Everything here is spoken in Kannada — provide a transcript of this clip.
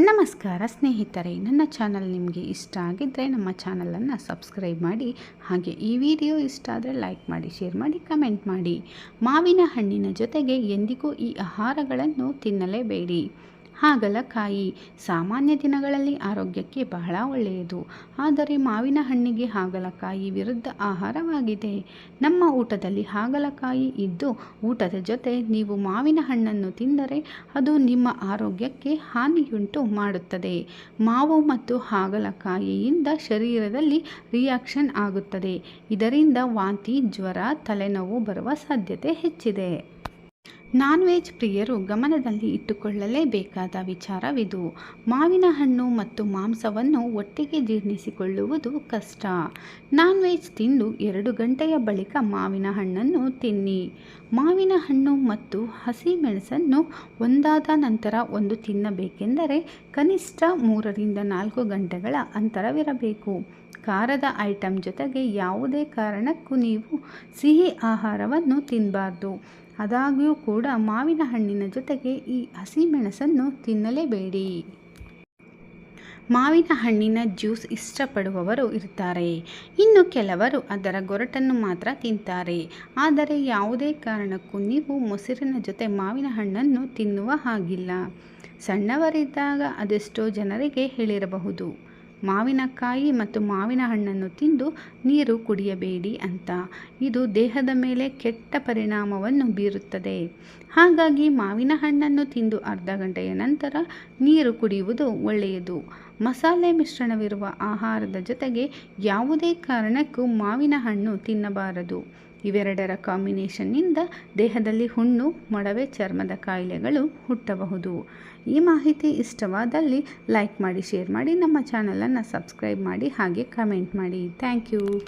ನಮಸ್ಕಾರ ಸ್ನೇಹಿತರೆ, ನನ್ನ ಚಾನಲ್ ನಿಮಗೆ ಇಷ್ಟ ಆಗಿದ್ದರೆ ನಮ್ಮ ಚಾನಲನ್ನು ಸಬ್ಸ್ಕ್ರೈಬ್ ಮಾಡಿ, ಹಾಗೆ ಈ ವಿಡಿಯೋ ಇಷ್ಟ ಆದರೆ ಲೈಕ್ ಮಾಡಿ, ಶೇರ್ ಮಾಡಿ, ಕಮೆಂಟ್ ಮಾಡಿ. ಮಾವಿನ ಹಣ್ಣಿನ ಜೊತೆಗೆ ಎಂದಿಗೂ ಈ ಆಹಾರಗಳನ್ನು ತಿನ್ನಲೇಬೇಡಿ. ಹಾಗಲಕಾಯಿ ಸಾಮಾನ್ಯ ದಿನಗಳಲ್ಲಿ ಆರೋಗ್ಯಕ್ಕೆ ಬಹಳ ಒಳ್ಳೆಯದು. ಆದರೆ ಮಾವಿನ ಹಣ್ಣಿಗೆ ಹಾಗಲಕಾಯಿ ವಿರುದ್ಧ ಆಹಾರವಾಗಿದೆ. ನಮ್ಮ ಊಟದಲ್ಲಿ ಹಾಗಲಕಾಯಿ ಇದ್ದು ಊಟದ ಜೊತೆ ನೀವು ಮಾವಿನ ಹಣ್ಣನ್ನು ತಿಂದರೆ ಅದು ನಿಮ್ಮ ಆರೋಗ್ಯಕ್ಕೆ ಹಾನಿಯುಂಟು ಮಾಡುತ್ತದೆ. ಮಾವು ಮತ್ತು ಹಾಗಲಕಾಯಿಯಿಂದ ಶರೀರದಲ್ಲಿ ರಿಯಾಕ್ಷನ್ ಆಗುತ್ತದೆ. ಇದರಿಂದ ವಾಂತಿ, ಜ್ವರ, ತಲೆನೋವು ಬರುವ ಸಾಧ್ಯತೆ ಹೆಚ್ಚಿದೆ. ನಾನ್ ವೆಜ್ ಪ್ರಿಯರು ಗಮನದಲ್ಲಿ ಇಟ್ಟುಕೊಳ್ಳಲೇಬೇಕಾದ ವಿಚಾರವಿದು. ಮಾವಿನ ಹಣ್ಣು ಮತ್ತು ಮಾಂಸವನ್ನು ಒಟ್ಟಿಗೆ ಜೀರ್ಣಿಸಿಕೊಳ್ಳುವುದು ಕಷ್ಟ. ನಾನ್ ವೆಜ್ ತಿಂದು ಎರಡು ಗಂಟೆಯ ಬಳಿಕ ಮಾವಿನ ಹಣ್ಣನ್ನು ತಿನ್ನಿ. ಮಾವಿನ ಹಣ್ಣು ಮತ್ತು ಹಸಿ ಮೆಣಸನ್ನು ಒಂದಾದ ನಂತರ ಒಂದು ತಿನ್ನಬೇಕೆಂದರೆ ಕನಿಷ್ಠ ಮೂರರಿಂದ ನಾಲ್ಕು ಗಂಟೆಗಳ ಅಂತರವಿರಬೇಕು. ಖಾರದ ಐಟಮ್ ಜೊತೆಗೆ ಯಾವುದೇ ಕಾರಣಕ್ಕೂ ನೀವು ಸಿಹಿ ಆಹಾರವನ್ನು ತಿನ್ನಬಾರ್ದು ಆದಾಗ್ಯೂ ಕೂಡ ಮಾವಿನ ಹಣ್ಣಿನ ಜೊತೆಗೆ ಈ ಹಸಿಮೆಣಸನ್ನು ತಿನ್ನಲೇಬೇಡಿ. ಮಾವಿನ ಹಣ್ಣಿನ ಜ್ಯೂಸ್ ಇಷ್ಟಪಡುವವರು ಇರ್ತಾರೆ. ಇನ್ನು ಕೆಲವರು ಅದರ ಗೊರಟನ್ನು ಮಾತ್ರ ತಿಂತಾರೆ. ಆದರೆ ಯಾವುದೇ ಕಾರಣಕ್ಕೂ ನೀವು ಮೊಸರಿನ ಜೊತೆ ಮಾವಿನ ಹಣ್ಣನ್ನು ತಿನ್ನುವ ಹಾಗಿಲ್ಲ. ಸಣ್ಣವರಿದ್ದಾಗ ಅದೆಷ್ಟೋ ಜನರಿಗೆ ಹೇಳಿರಬಹುದು. ಮಾವಿನಕಾಯಿ ಮತ್ತು ಮಾವಿನ ಹಣ್ಣನ್ನು ತಿಂದು ನೀರು ಕುಡಿಯಬೇಡಿ ಅಂತ. ಇದು ದೇಹದ ಮೇಲೆ ಕೆಟ್ಟ ಪರಿಣಾಮವನ್ನು ಬೀರುತ್ತದೆ. ಹಾಗಾಗಿ ಮಾವಿನ ಹಣ್ಣನ್ನು ತಿಂದು ಅರ್ಧ ಗಂಟೆಯ ನಂತರ ನೀರು ಕುಡಿಯುವುದು ಒಳ್ಳೆಯದು. ಮಸಾಲೆ ಮಿಶ್ರಣವಿರುವ ಆಹಾರದ ಜೊತೆಗೆ ಯಾವುದೇ ಕಾರಣಕ್ಕೂ ಮಾವಿನ ಹಣ್ಣು ತಿನ್ನಬಾರದು. ಇವೆರಡರ ಕಾಂಬಿನೇಷನ್ನಿಂದ ದೇಹದಲ್ಲಿ ಹುಣ್ಣು, ಮೊಡವೆ, ಚರ್ಮದ ಕಾಯಿಲೆಗಳು ಹುಟ್ಟಬಹುದು. ಈ ಮಾಹಿತಿ ಇಷ್ಟವಾದಲ್ಲಿ ಲೈಕ್ ಮಾಡಿ, ಶೇರ್ ಮಾಡಿ, ನಮ್ಮ ಚಾನಲನ್ನು ಸಬ್ಸ್ಕ್ರೈಬ್ ಮಾಡಿ, ಹಾಗೆ ಕಮೆಂಟ್ ಮಾಡಿ. Thank you.